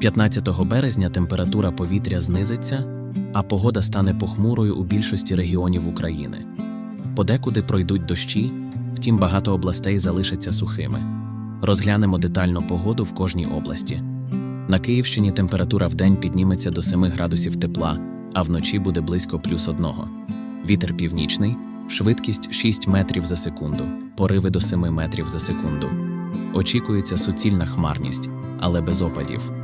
15 березня температура повітря знизиться, а погода стане похмурою у більшості регіонів України. Подекуди пройдуть дощі, втім багато областей залишаться сухими. Розглянемо детально погоду в кожній області. На Київщині температура вдень підніметься до 7 градусів тепла, а вночі буде близько плюс 1. Вітер північний, швидкість 6 метрів за секунду, пориви до 7 метрів за секунду. Очікується суцільна хмарність, але без опадів.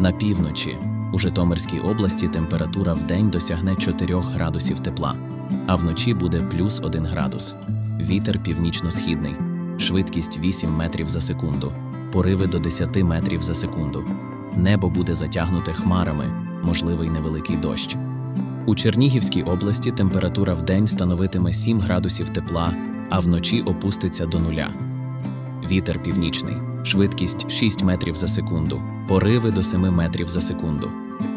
На півночі у Житомирській області температура вдень досягне 4 градусів тепла, а вночі буде плюс 1 градус. Вітер північно-східний, швидкість 8 метрів за секунду, пориви до 10 метрів за секунду. Небо буде затягнуте хмарами, можливий невеликий дощ. У Чернігівській області температура вдень становитиме 7 градусів тепла, а вночі опуститься до нуля. Вітер північний, швидкість 6 метрів за секунду, пориви до 7 метрів за секунду.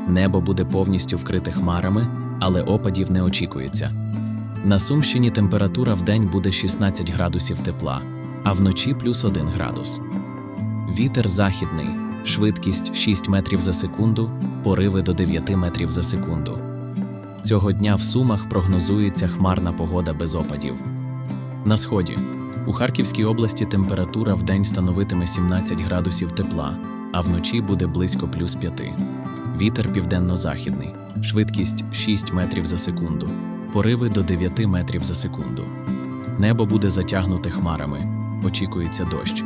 Небо буде повністю вкрите хмарами, але опадів не очікується. На Сумщині температура вдень буде 16 градусів тепла, а вночі плюс 1 градус. Вітер західний, швидкість 6 метрів за секунду, пориви до 9 метрів за секунду. Цього дня в Сумах прогнозується хмарна погода без опадів. На сході у Харківській області температура вдень становитиме 17 градусів тепла, а вночі буде близько плюс 5. Вітер південно-західний, швидкість 6 метрів за секунду, пориви до 9 метрів за секунду. Небо буде затягнуте хмарами, очікується дощ.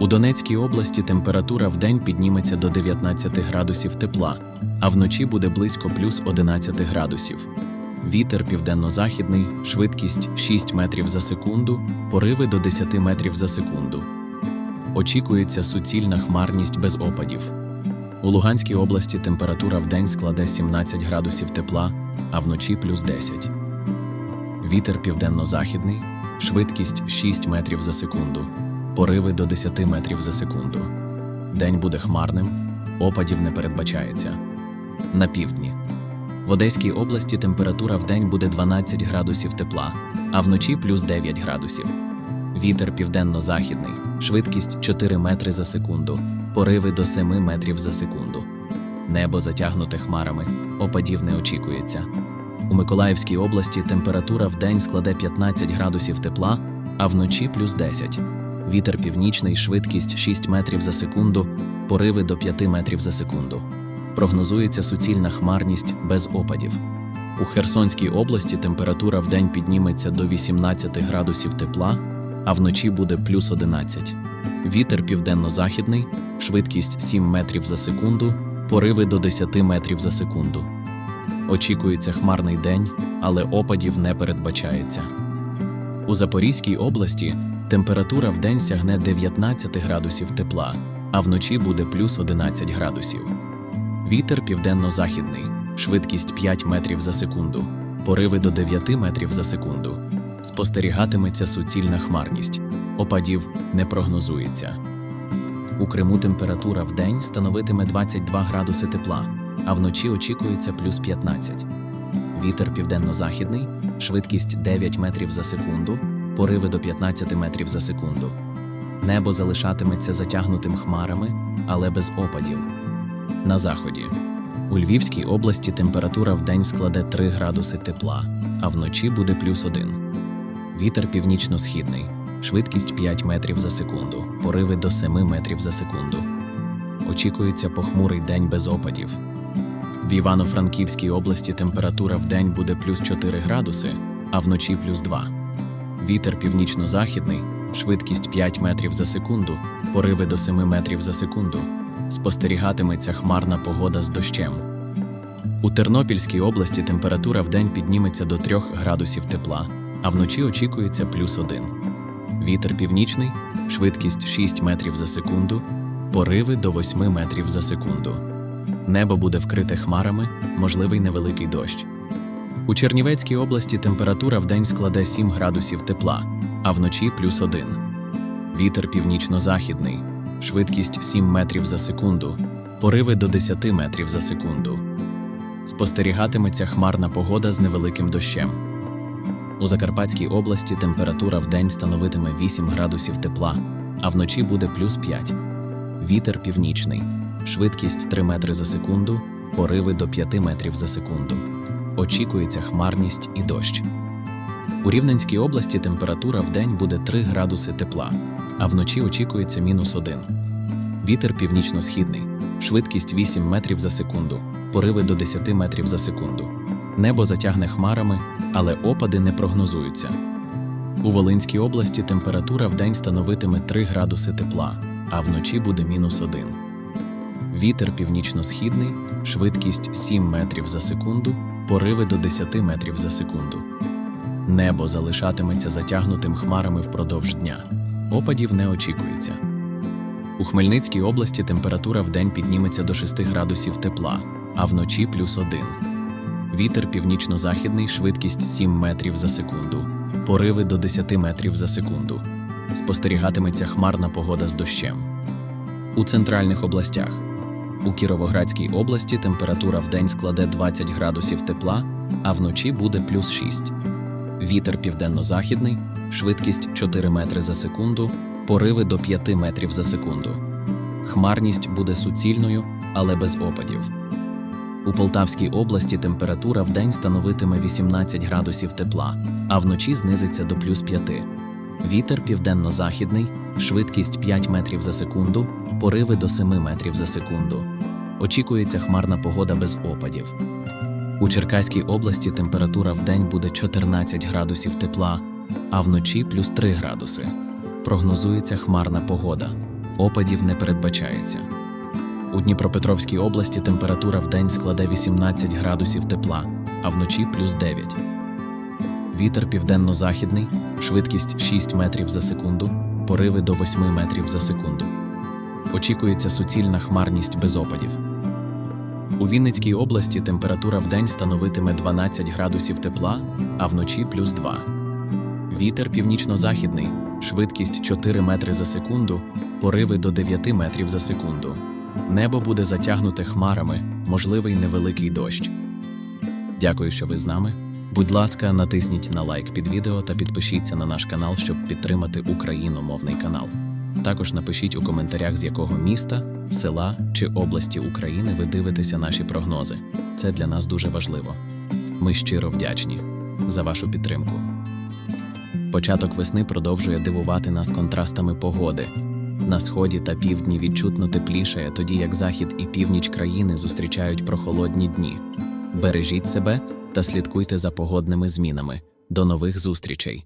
У Донецькій області температура вдень підніметься до 19 градусів тепла, а вночі буде близько плюс 11 градусів. Вітер південно-західний, швидкість 6 метрів за секунду, пориви до 10 метрів за секунду. Очікується суцільна хмарність без опадів. У Луганській області температура вдень складе 17 градусів тепла, а вночі плюс 10. Вітер південно-західний, швидкість 6 метрів за секунду, пориви до 10 метрів за секунду. День буде хмарним, опадів не передбачається. На півдні. В Одеській області температура вдень буде 12 градусів тепла, а вночі плюс 9 градусів. Вітер південно-західний, швидкість 4 метри за секунду, пориви до 7 метрів за секунду. Небо затягнуте хмарами, опадів не очікується. У Миколаївській області температура вдень складе 15 градусів тепла, а вночі плюс 10. Вітер північний, швидкість 6 метрів за секунду, пориви до 5 метрів за секунду. Прогнозується суцільна хмарність без опадів. У Херсонській області температура вдень підніметься до 18 градусів тепла, а вночі буде плюс 11. Вітер південно-західний, швидкість 7 метрів за секунду, пориви до 10 метрів за секунду. Очікується хмарний день, але опадів не передбачається. У Запорізькій області температура вдень сягне 19 градусів тепла, а вночі буде плюс 11 градусів. Вітер південно-західний, швидкість 5 метрів за секунду, пориви до 9 метрів за секунду. Спостерігатиметься суцільна хмарність, опадів не прогнозується. У Криму температура вдень становитиме 22 градуси тепла, а вночі очікується плюс 15. Вітер південно-західний, швидкість 9 метрів за секунду, пориви до 15 метрів за секунду. Небо залишатиметься затягнутим хмарами, але без опадів. На заході. У Львівській області температура вдень складе 3 градуси тепла, а вночі буде плюс 1. Вітер північно-східний, швидкість 5 метрів за секунду, пориви до 7 метрів за секунду. Очікується похмурий день без опадів. В Івано-Франківській області температура вдень буде плюс 4 градуси, а вночі плюс 2. Вітер північно-західний, швидкість 5 метрів за секунду, пориви до 7 метрів за секунду. Спостерігатиметься хмарна погода з дощем. У Тернопільській області температура вдень підніметься до 3 градусів тепла, а вночі очікується плюс 1. Вітер північний, швидкість 6 метрів за секунду, пориви до 8 метрів за секунду. Небо буде вкрите хмарами, можливий невеликий дощ. У Чернівецькій області температура вдень складе 7 градусів тепла, а вночі плюс 1. Вітер північно-західний, швидкість 7 метрів за секунду, пориви до 10 метрів за секунду. Спостерігатиметься хмарна погода з невеликим дощем. У Закарпатській області температура вдень становитиме 8 градусів тепла, а вночі буде плюс 5. Вітер північний, швидкість 3 метри за секунду, пориви до 5 метрів за секунду. Очікується хмарність і дощ. У Рівненській області температура в день буде 3 градуси тепла, а вночі очікується мінус 1. Вітер північно-східний, швидкість 8 метрів за секунду, пориви до 10 метрів за секунду. Небо затягне хмарами, але опади не прогнозуються. У Волинській області температура в день становитиме 3 градуси тепла, а вночі буде мінус 1. Вітер північно-східний, швидкість 7 метрів за секунду, пориви до 10 метрів за секунду. Небо залишатиметься затягнутим хмарами впродовж дня. Опадів не очікується. У Хмельницькій області температура в день підніметься до 6 градусів тепла, а вночі плюс 1. Вітер північно-західний, швидкість 7 метрів за секунду, пориви до 10 метрів за секунду. Спостерігатиметься хмарна погода з дощем. У центральних областях. У Кіровоградській області температура в день складе 20 градусів тепла, а вночі буде плюс 6. Вітер південно-західний, швидкість 4 метри за секунду, пориви до 5 метрів за секунду. Хмарність буде суцільною, але без опадів. У Полтавській області температура в день становитиме 18 градусів тепла, а вночі знизиться до плюс 5. Вітер південно-західний, швидкість 5 метрів за секунду, пориви до 7 метрів за секунду. Очікується хмарна погода без опадів. У Черкаській області температура в день буде 14 градусів тепла, а вночі плюс 3 градуси. Прогнозується хмарна погода. Опадів не передбачається. У Дніпропетровській області температура в день складе 18 градусів тепла, а вночі плюс 9. Вітер південно-західний, швидкість 6 метрів за секунду, пориви до 8 метрів за секунду. Очікується суцільна хмарність без опадів. У Вінницькій області температура в день становитиме 12 градусів тепла, а вночі плюс 2. Вітер північно-західний, швидкість 4 метри за секунду, пориви до 9 метрів за секунду. Небо буде затягнуте хмарами, можливий невеликий дощ. Дякую, що ви з нами. Будь ласка, натисніть на лайк під відео та підпишіться на наш канал, щоб підтримати україномовний канал. Також напишіть у коментарях, з якого міста, села чи області України ви дивитеся наші прогнози. Це для нас дуже важливо. Ми щиро вдячні за вашу підтримку. Початок весни продовжує дивувати нас контрастами погоди. На сході та півдні відчутно теплішає, тоді як захід і північ країни зустрічають прохолодні дні. Бережіть себе та слідкуйте за погодними змінами. До нових зустрічей!